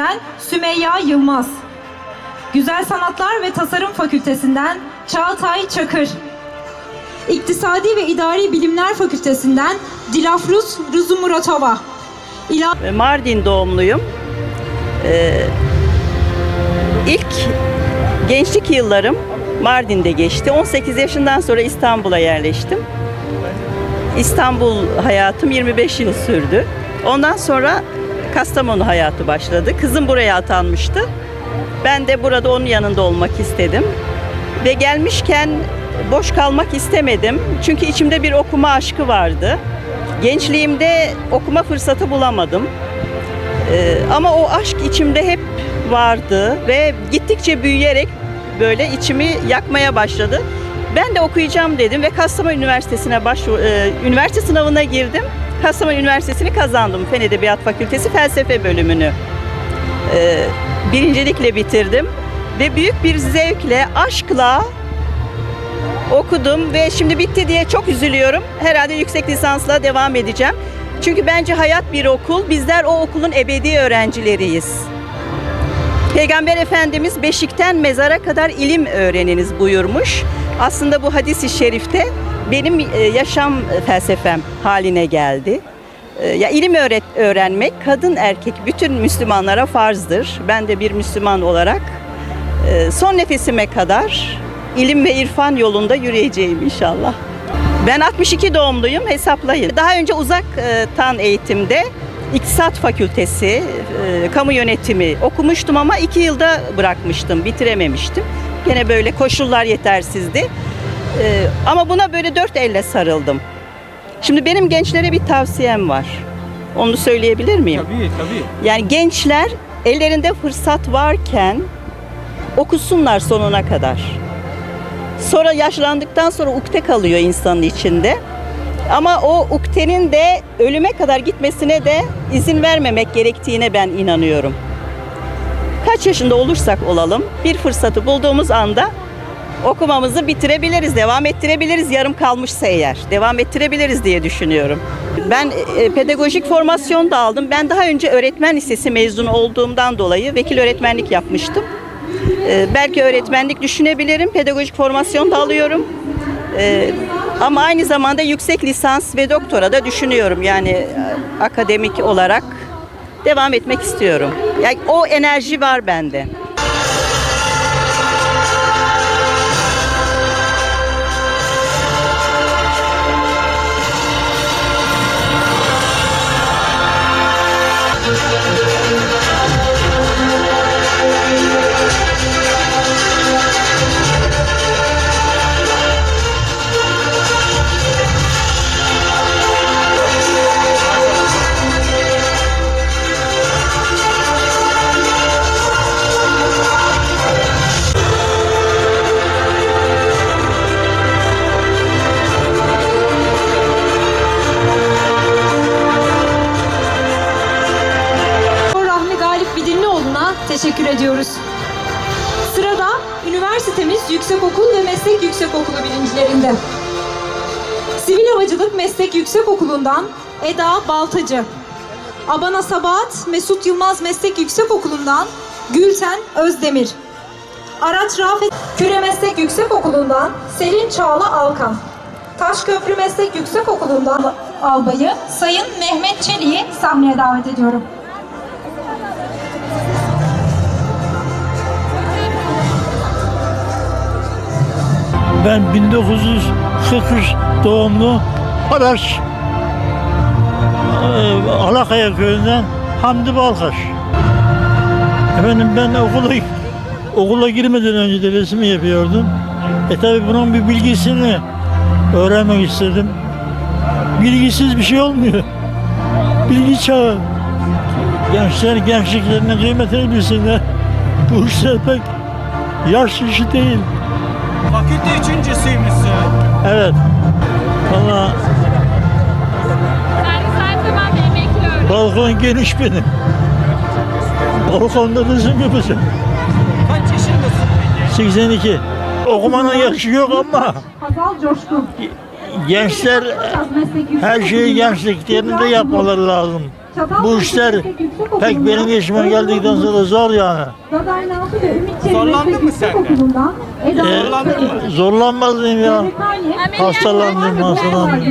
Fakültesinden Sümeyya Yılmaz. Güzel Sanatlar ve Tasarım Fakültesinden Çağatay Çakır. İktisadi ve İdari Bilimler Fakültesinden Dilafruz Rızumuratova. İla Ve Mardin doğumluyum. Ee, ilk gençlik yıllarım Mardin'de geçti. 18 yaşından sonra İstanbul'a yerleştim. İstanbul hayatım 25 yıl sürdü. Ondan sonra Kastamonu hayatı başladı. Kızım buraya atanmıştı. Ben de burada onun yanında olmak istedim. Ve gelmişken boş kalmak istemedim. Çünkü içimde bir okuma aşkı vardı. Gençliğimde okuma fırsatı bulamadım. Ee, ama o aşk içimde hep vardı ve gittikçe büyüyerek böyle içimi yakmaya başladı. Ben de okuyacağım dedim ve Kastamonu Üniversitesi'ne başvur, e, üniversite sınavına girdim. Kastamonu Üniversitesi'ni kazandım. Fen Edebiyat Fakültesi Felsefe bölümünü. Ee, birincilikle bitirdim ve büyük bir zevkle, aşkla okudum ve şimdi bitti diye çok üzülüyorum. Herhalde yüksek lisansla devam edeceğim. Çünkü bence hayat bir okul. Bizler o okulun ebedi öğrencileriyiz. Peygamber Efendimiz beşikten mezara kadar ilim öğreniniz buyurmuş. Aslında bu hadis-i şerifte benim e, yaşam felsefem haline geldi. E, Ya ilim öğret öğrenmek kadın erkek bütün Müslümanlara farzdır. Ben de bir Müslüman olarak e, son nefesime kadar ilim ve irfan yolunda yürüyeceğim inşallah. Ben 62 doğumluyum hesaplayın. Daha önce uzaktan eğitimde İktisat Fakültesi, kamu yönetimi okumuştum ama iki yılda bırakmıştım, bitirememiştim. Gene böyle koşullar yetersizdi. E, Ama buna böyle dört elle sarıldım. Şimdi benim gençlere bir tavsiyem var. Onu söyleyebilir miyim? Tabii tabii. Yani gençler ellerinde fırsat varken okusunlar sonuna kadar. Sonra yaşlandıktan sonra ukde kalıyor insanın içinde. Ama o uktenin de ölüme kadar gitmesine de izin vermemek gerektiğine ben inanıyorum. Kaç yaşında olursak olalım bir fırsatı bulduğumuz anda okumamızı bitirebiliriz, devam ettirebiliriz yarım kalmışsa eğer. Devam ettirebiliriz diye düşünüyorum. Ben e, pedagojik formasyon da aldım. Ben daha önce öğretmen lisesi mezunu olduğumdan dolayı vekil öğretmenlik yapmıştım. E, belki öğretmenlik düşünebilirim. Pedagojik formasyon da alıyorum. E, ama aynı zamanda yüksek lisans ve doktora da düşünüyorum. Yani e, akademik olarak devam etmek istiyorum. Yani o enerji var bende. Ediyoruz. Sırada üniversitemiz Yüksekokul ve Meslek Yüksekokulu birincilerinde. Sivil Havacılık Meslek Yüksekokulu'ndan Eda Baltacı. Abana Sabahat Mesut Yılmaz Meslek Yüksekokulu'ndan Gülten Özdemir. Araç Rafet Küre Meslek Yüksekokulu'ndan Selin Çağla Alkan. Taşköprü Meslek Yüksekokulu'ndan albayı Sayın Mehmet Çelik'i sahneye davet ediyorum. Ben 1943 doğumlu Maraş eee, Alakaya köyünden Hamdi Balkaş. Efendim ben okula okula girmeden önce de resim yapıyordum. E tabi bunun bir bilgisini öğrenmek istedim. Bilgisiz bir şey olmuyor. Bilgi çağı. Gençler gençliklerine kıymetini bilsinler. Bu işler pek yaş işi değil. Fakülte üçüncüsüymüşsün. Evet. Valla balkon geniş benim. Balkonda resim yapacağım. Kaç yaşındasın peki? 82. Okumanın yaşı yok ama Hazal Coşkun. gençler her şeyi gençliklerinde yapmaları lazım. Bu işler pek benim yaşıma geldikten sonra zor yani. Zorlandın mı sen de? E, zorlanmaz mıyım ya? Hastalandım, hastalandım.